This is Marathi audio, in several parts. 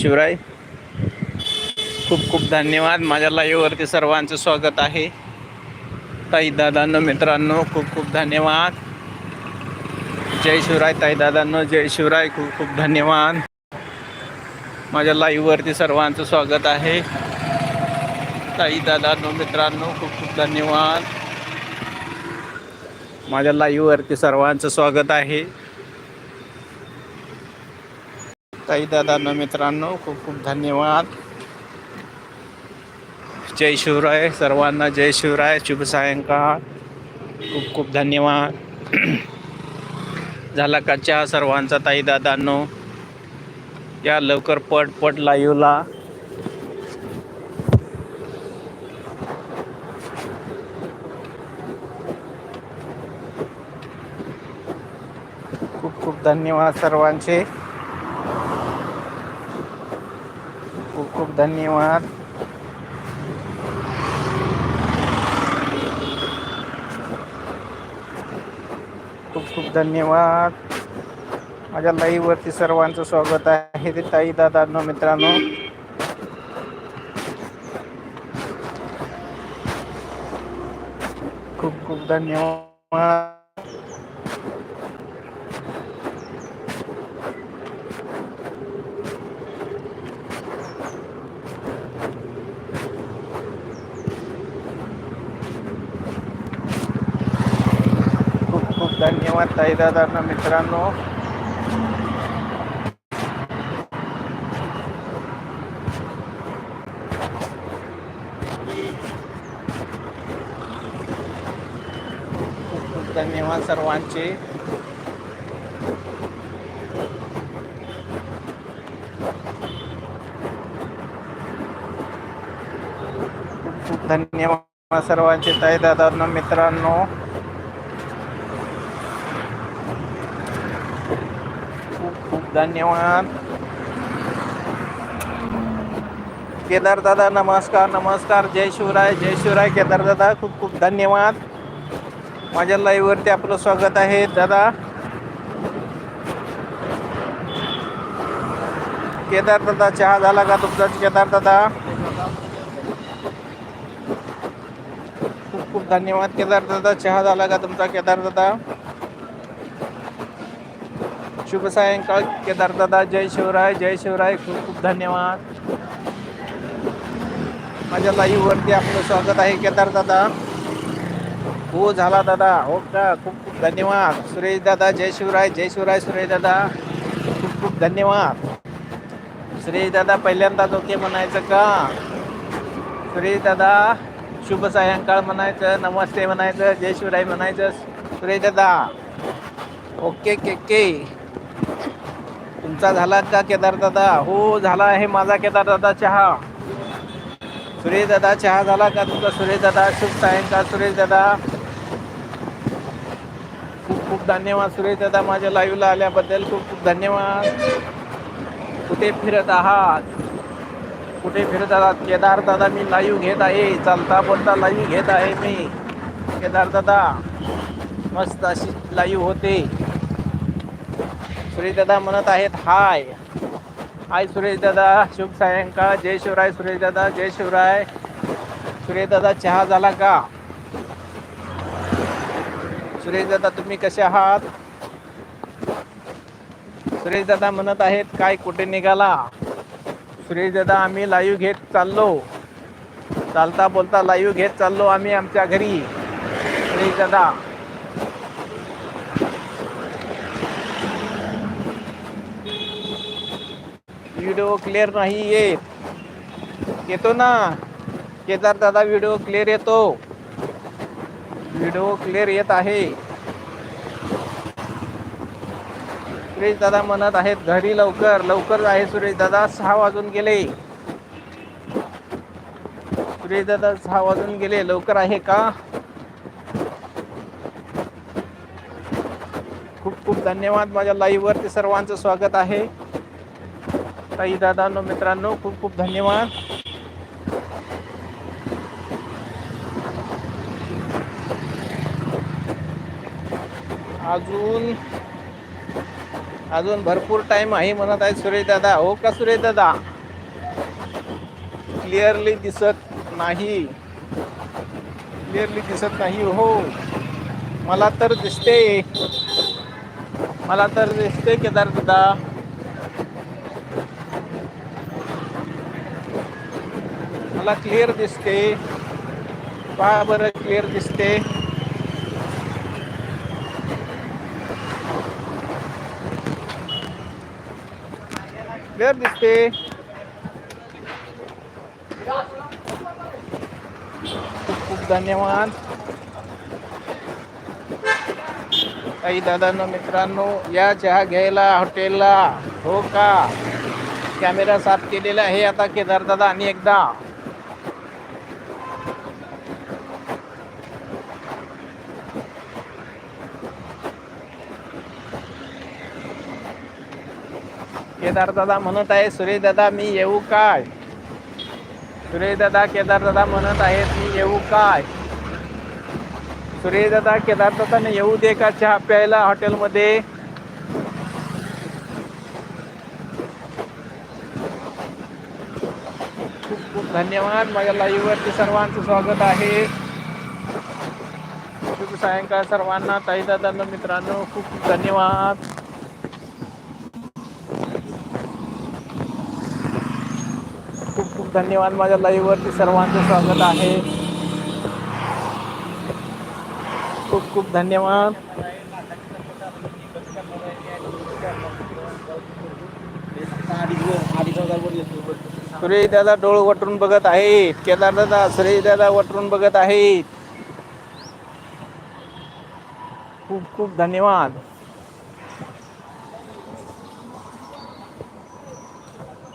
शिवराय खूप खूप धन्यवाद. माझ्या लाईव्हवरती सर्वांचं स्वागत आहे. ताई दादांनो मित्रांनो खूप खूप धन्यवाद. जय शिवराय ताई दादांनो जय शिवराय खूप खूप धन्यवाद. माझ्या लाईव्हवरती सर्वांचं स्वागत आहे. ताई दादांनो मित्रांनो खूप खूप धन्यवाद. माझ्या लाईव्हवरती सर्वांचं स्वागत आहे. ताई दादांनो मित्रांनो खूप खूप धन्यवाद. जय शिवराय सर्वांना जय शिवराय शुभ सायंकाळ. खूप खूप धन्यवाद. झाला का चहा सर्वांचा ताई दादांनो? या लवकर पट पट लाईव्हला. खूप खूप धन्यवाद सर्वांचे. खूप खूप धन्यवाद खूप खूप धन्यवाद. माझ्या लाईव्हवरती सर्वांचं स्वागत आहे. ते ताई दादांनो मित्रांनो. खूप खूप धन्यवाद खूप खूप धन्यवाद ताई दादांना मित्रांनो. धन्यवाद सर्वांचे. धन्यवाद सर्वांचे ताई दादांना मित्रांनो खूप खूप धन्यवाद. केदार दादा नमस्कार नमस्कार. जय शिवराय जय शिवराय. केदार दादा खूप खूप धन्यवाद. माझ्या लाईव्हवरती आपलं स्वागत आहे दादा. केदार दादा चहा झाला का तुमचा? केदार दादा. खूप खूप धन्यवाद. केदार दादा चहा झाला का तुमचा? केदार दादा. शुभ सायंकाळ केदार दादा जय शिवराय जय शिवराय खूप खूप धन्यवाद. माझ्या लाईव्हवरती आपलं स्वागत आहे केदार दादा. हो झाला दादा. हो का? खूप खूप धन्यवाद. सुरेश दादा जय शिवराय जय शिवराय सुरेश दादा. खूप खूप धन्यवाद. सुरेश दादा पहिल्यांदाच ओके म्हणायचं का? सुरेश दादा शुभ सायंकाळ म्हणायचं नमस्ते म्हणायचं जय शिवराय म्हणायचं. सुरेश दादा. ओके के के तुमचा झाला का केदार दादा? हो झाला आहे माझा केदारदादा चहा. सुरेश दादा चहा झाला का तुमचा? सुरेश दादा शुभ सायंकाळ सुरेश दादा. खूप खूप धन्यवाद सुरेश दादा माझ्या लाईव्हला आल्याबद्दल. खूप खूप धन्यवाद. कुठे फिरत आहात? कुठे फिरत आहात? केदार दादा मी लाईव्ह घेत आहे. चालता बोलता लाईव्ह घेत आहे मी. केदार दादा मस्त अशी लाईव्ह होते. सुरेश दादा म्हणत आहेत हाय. हाय सुरेश दादा शुभ सायंकाळ. जय शिवराय सुरेश दादा जय शिवराय. सुरेश दादा चहा झाला का? सुरेश दादा तुम्ही कसे आहात? सुरेश दादा म्हणत आहेत काय कुठे निघाला? सुरेश दादा आम्ही लाईव्ह घेत चाललो. चालता बोलता लाईव्ह घेत चाललो आम्ही आमच्या घरी. सुरेश व्हिडिओ क्लिअर नाही येत. येतो ना. केदार दादा व्हिडिओ क्लिअर येतो. व्हिडिओ क्लिअर येत आहे. सुरेश दादा म्हणत आहेत घरी लवकर. लवकर आहे सुरेश दादा. सहा वाजून गेले. सुरेश दादा सहा वाजून गेले. लवकर आहे का? खूप खूप धन्यवाद. माझ्या लाईव्हवरती सर्वांचं स्वागत आहे. ताई दादांनो मित्रांनो खूप खूप धन्यवाद. अजून अजून भरपूर टाइम आहे म्हणत आहे सुरेश दादा. हो का सुरेश दादा? क्लिअरली दिसत नाही. क्लिअरली दिसत नाही हो. मला तर दिसते. मला तर दिसते केदार दादा. मला क्लिअर दिसते. पा बरं क्लिअर दिसते. क्लिअर दिसते. खूप खूप धन्यवाद. काही दादांनो मित्रांनो या चहा घ्यायला हॉटेलला हो का? कॅमेरा साफ केलेला आहे आता केदार दादा आणि एकदा. केदार दादा म्हणत आहे सुरेश दादा मी येऊ काय? सुरेश दादा केदार दादा म्हणत आहेत मी येऊ काय? सुरेश दादा केदार येऊ दे का चहा प्यायला हॉटेलमध्ये? खूप खूप धन्यवाद. माझ्या लाईव्ह वरती सर्वांचं स्वागत आहे. शुभ सायंकाळ सर्वांना. ताई दादांना मित्रांनो खूप खूप धन्यवाद. खूप धन्यवाद माझ्या लाईव्हवरती सर्वांचं स्वागत आहे. खूप खूप धन्यवाद. सुरेश दादा डोळ वटरून बघत आहेत. केदार दादा सुरेश दादा वटरून बघत आहेत. खूप खूप धन्यवाद.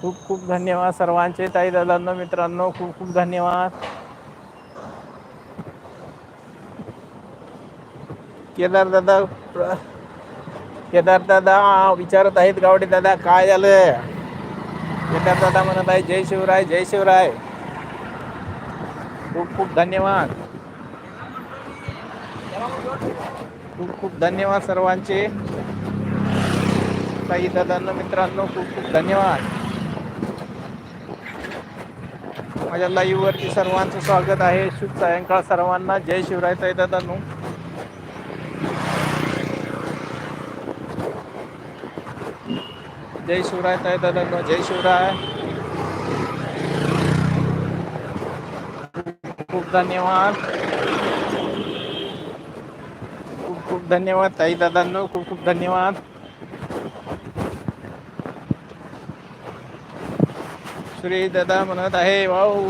खूप खूप धन्यवाद सर्वांचे ताई दादांना मित्रांनो खूप खूप धन्यवाद. केदार दादा प्र- केदार दादा विचारत आहेत गावडे दादा काय झालं केदार दादा म्हणत आहे जय शिवराय जय शिवराय. खूप खूप धन्यवाद. खूप खूप धन्यवाद सर्वांचे. ताई दादांना मित्रांनो खूप खूप धन्यवाद. माझ्या लाईववरती सर्वांचं स्वागत आहे. शुभ सायंकाळ सर्वांना. जय शिवराय तैदानू जय शिवराय ताई दादांनो जय शिवराय. खूप धन्यवाद. खूप खूप धन्यवाद ताई दादांनो खूप खूप धन्यवाद. सुरेश दादा म्हणत आहे भाऊ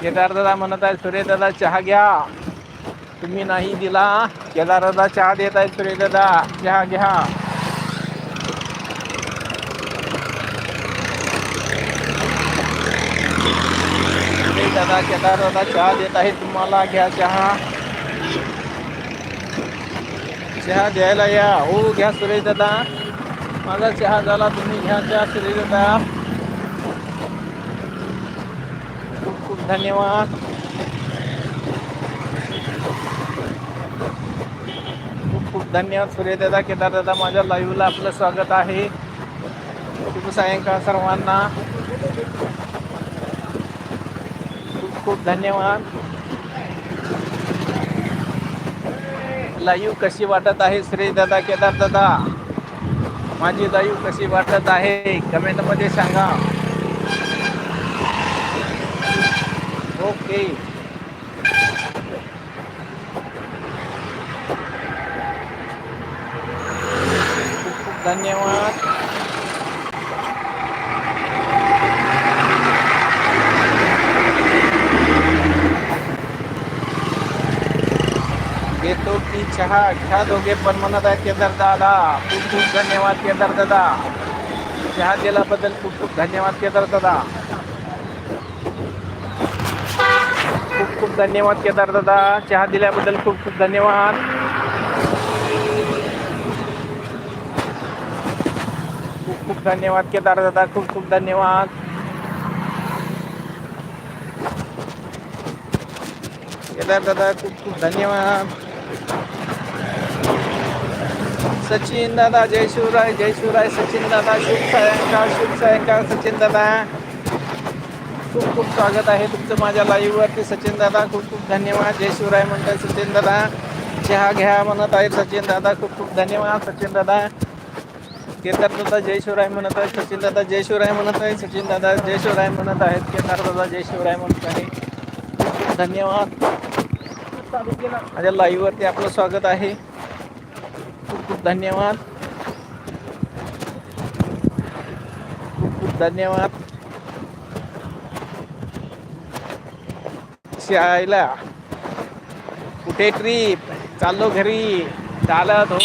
केदार दादा म्हणत आहे सुरेश दादा चहा घ्या. तुम्ही नाही दिला. केदार दादा चहा देत आहे सुरेश दादा. चहा घ्या. सुरेश दादा केदार दादा चहा देत आहे तुम्हाला घ्या चहा. चहा द्यायला या. हो घ्या सुरेश दादा. माझा चहा झाला तुम्ही घ्या चहा सुरेश दादा खूप खूप धन्यवाद. खूप खूप धन्यवाद सूर्यदादा केदारदादा माझ्या लाईव्हला आपलं स्वागत आहे. शुभ सायंकाळ सर्वांना. खूप खूप धन्यवाद. लाईव्ह कशी वाटत आहे श्रीदादा केदारदादा माझी लाईव्ह कशी वाटत आहे? कमेंटमध्ये सांगा. ओके धन्यवाद। घेतो की चहा घ्या दोघे पण म्हणत आहेत केदार दादा। खूप खूप धन्यवाद केदार दादा। चहा दिल्याबद्दल खूप खूप धन्यवाद केदार दादा। धन्यवाद केदार दादा. चहा दिल्याबद्दल खूप खूप धन्यवाद. खूप खूप धन्यवाद केदार दादा. खूप खूप धन्यवाद. केदार दादा खूप खूप धन्यवाद. सचिन दादा जय शिवराय जय शिवराय सचिन दादा शुभ सायंकाळ शुभ सायंकाळ सचिन दादा. खूप खूप स्वागत आहे तुमचं माझ्या लाईववरती सचिन दादा खूप खूप धन्यवाद. जय शिवराय म्हणताय सचिन दादा. चहा घ्या म्हणत आहे सचिन दादा. खूप खूप धन्यवाद सचिन दादा. केदार दादा जय शिवराय म्हणत आहे सचिन दादा जय शिवराय म्हणत आहे सचिन दादा जय शिवराय म्हणत आहेत. केदार दादा जय शिवराय म्हणत आहे खूप खूप धन्यवाद. माझ्या लाईववरती आपलं स्वागत आहे. खूप खूप धन्यवाद. खूप खूप धन्यवाद. यायला कुठे ट्रिप चाललो घरी. चालत हो.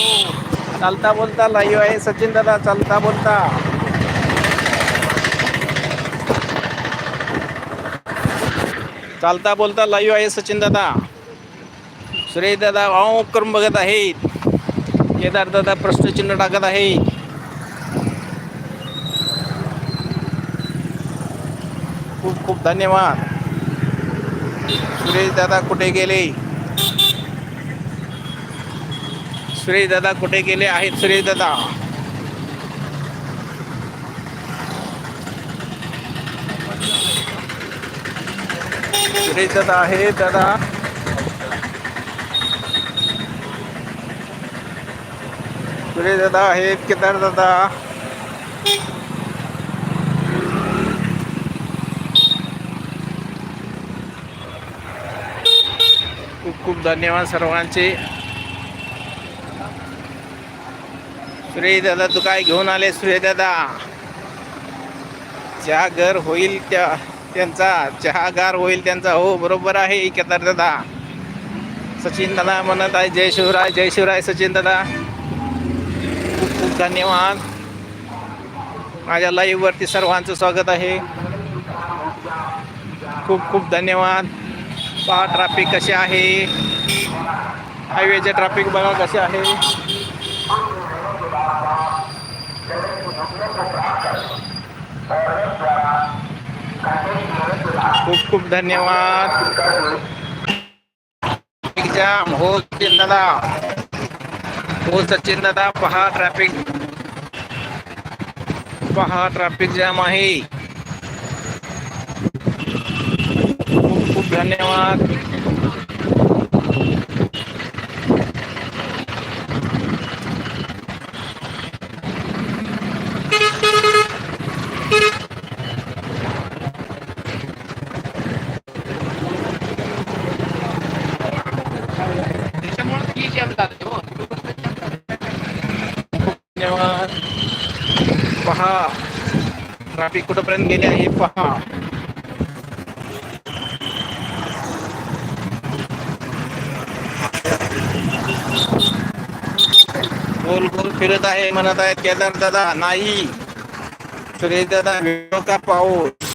चालता बोलता लाईव्ह आहे सचिन दादा चालता बोलता. चालता बोलता लाईव्ह आहे सचिन दादा. सुरेश दादा वाव करून बघत आहेत. केदार दादा प्रश्नचिन्ह टाकत आहे खूप खूप धन्यवाद. सुरेश दादा कुठे गेले? सुरेश दादा कुठे गेले आहेत? सुरेश दादा. सुरेश दादा आहे दादा. सुरेश दादा आहेत केदार दादा. खूप खूप धन्यवाद सर्वांचे. सुरेश दादा तू काय घेऊन आले सुरेश दादा घर होईल त्या त्यांचा चहागार होईल त्यांचा. हो बरोबर आहे केदार दादा सचिन दादा म्हणत आहे जय शिवराय जय शिवराय सचिन दादा खूप खूप धन्यवाद. माझ्या लाईव्ह वरती सर्वांचं स्वागत आहे. खूप खूप धन्यवाद. पहा ट्रॅफिक कसे आहे? हायवेचे ट्रॅफिक बघा कसे आहे. खूप खूप धन्यवाद. ट्रॅफिक जाम हो सचिन दादा. हो सचिन दादा पहा ट्रॅफिक पहा ट्रॅफिक जाम आहे खूप खूप धन्यवाद धन्यवाद पहा ट्रॅफिक कुठपर्यंत गेले आहे पहा गोल गोल फिरत आहे म्हणत आहेत केदार दादा नाही. सुरेश दादा का पाऊस?